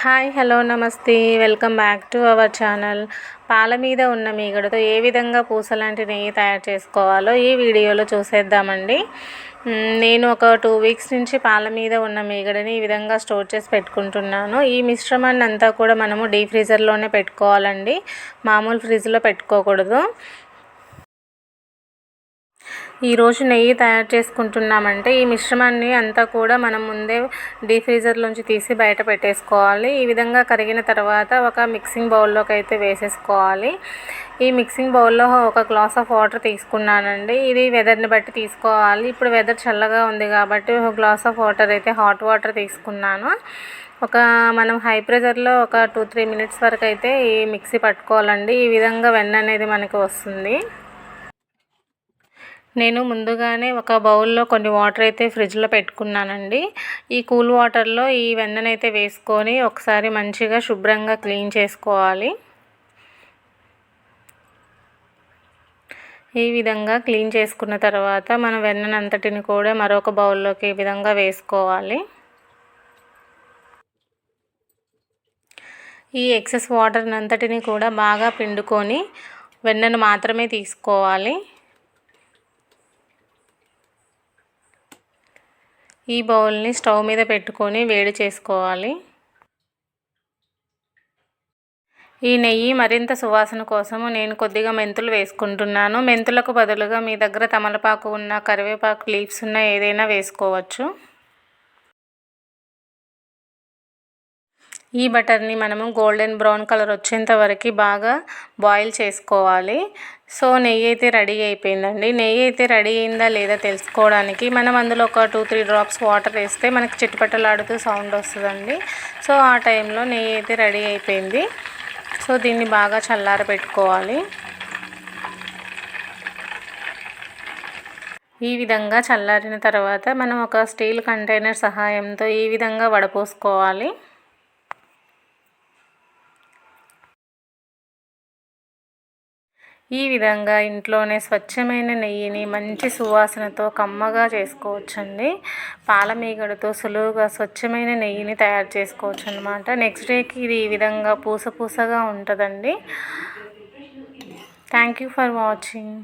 Hi hello నమస్తే. Welcome back to our channel. పాల మీద ఉన్న మీగడతో ఏ విధంగా పూస లాంటి నెయ్యి తయారు చేసుకోవాలో ఈ వీడియోలో చూసేద్దామండి. నేను ఒక టూ వీక్స్ నుంచి పాల మీద ఉన్న మీగడని ఈ విధంగా స్టోర్ చేసి పెట్టుకుంటున్నాను. ఈ మిశ్రమాన్ని అంతా కూడా మనము డీ ఫ్రీజర్లోనే పెట్టుకోవాలండి. మామూలు ఫ్రిడ్జ్లో పెట్టుకోకూడదు. ఈరోజు నెయ్యి తయారు చేసుకుంటున్నామంటే ఈ మిశ్రమాన్ని అంతా కూడా మనం ముందే డీ ఫ్రీజర్లోంచి తీసి బయట పెట్టేసుకోవాలి. ఈ విధంగా కరిగిన తర్వాత ఒక మిక్సింగ్ బౌల్లోకి అయితే వేసేసుకోవాలి. ఈ మిక్సింగ్ బౌల్లో ఒక గ్లాస్ ఆఫ్ వాటర్ తీసుకున్నానండి. ఇది వెదర్ని బట్టి తీసుకోవాలి. ఇప్పుడు వెదర్ చల్లగా ఉంది కాబట్టి ఒక గ్లాస్ ఆఫ్ వాటర్ అయితే హాట్ వాటర్ తీసుకున్నాను. ఒక మనం హై ప్రెషర్లో ఒక టూ త్రీ మినిట్స్ వరకు అయితే ఈ మిక్సీ పట్టుకోవాలండి. ఈ విధంగా వెన్న అనేది మనకి వస్తుంది. నేను ముందుగానే ఒక బౌల్లో కొన్ని వాటర్ అయితే ఫ్రిడ్జ్లో పెట్టుకున్నానండి. ఈ కూల్ వాటర్లో ఈ వెన్ననైతే వేసుకొని ఒకసారి మంచిగా శుభ్రంగా క్లీన్ చేసుకోవాలి. ఈ విధంగా క్లీన్ చేసుకున్న తర్వాత మనం వెన్ననంతటిని కూడా మరొక బౌల్లోకి ఈ విధంగా వేసుకోవాలి. ఈ ఎక్సెస్ వాటర్ని అంతటిని కూడా బాగా పిండుకొని వెన్నను మాత్రమే తీసుకోవాలి. ఈ బౌల్ని స్టవ్ మీద పెట్టుకొని వేడి చేసుకోవాలి. ఈ నెయ్యి మరింత సువాసన కోసము నేను కొద్దిగా మెంతులు వేసుకుంటున్నాను. మెంతులకు బదులుగా మీ దగ్గర తమలపాకు ఉన్న కరివేపాకు లీవ్స్ ఉన్న ఏదైనా వేసుకోవచ్చు. ఈ బటర్ని మనము గోల్డెన్ బ్రౌన్ కలర్ వచ్చేంత వరకు బాగా బాయిల్ చేసుకోవాలి. సో నెయ్యి అయితే రెడీ అయిపోయిందండి. నెయ్యి అయితే రెడీ అయిందా లేదా తెలుసుకోవడానికి మనం అందులో ఒక టూ త్రీ డ్రాప్స్ వాటర్ వేస్తే మనకి చిట్టుపట్టలాడుతూ సౌండ్ వస్తుందండి. సో ఆ టైంలో నెయ్యి అయితే రెడీ అయిపోయింది. సో దీన్ని బాగా చల్లార పెట్టుకోవాలి. ఈ విధంగా చల్లారిన తర్వాత మనం ఒక స్టీల్ కంటైనర్ సహాయంతో ఈ విధంగా వడపోసుకోవాలి. ఈ విధంగా ఇంట్లోనే స్వచ్ఛమైన నెయ్యిని మంచి సువాసనతో కమ్మగా చేసుకోవచ్చండి. పాల మీగడతో సులువుగా స్వచ్ఛమైన నెయ్యిని తయారు చేసుకోవచ్చు అనమాట నెక్స్ట్ డేకి ఇది ఈ విధంగా పూస పూసగా ఉంటుందండి. Thank you for watching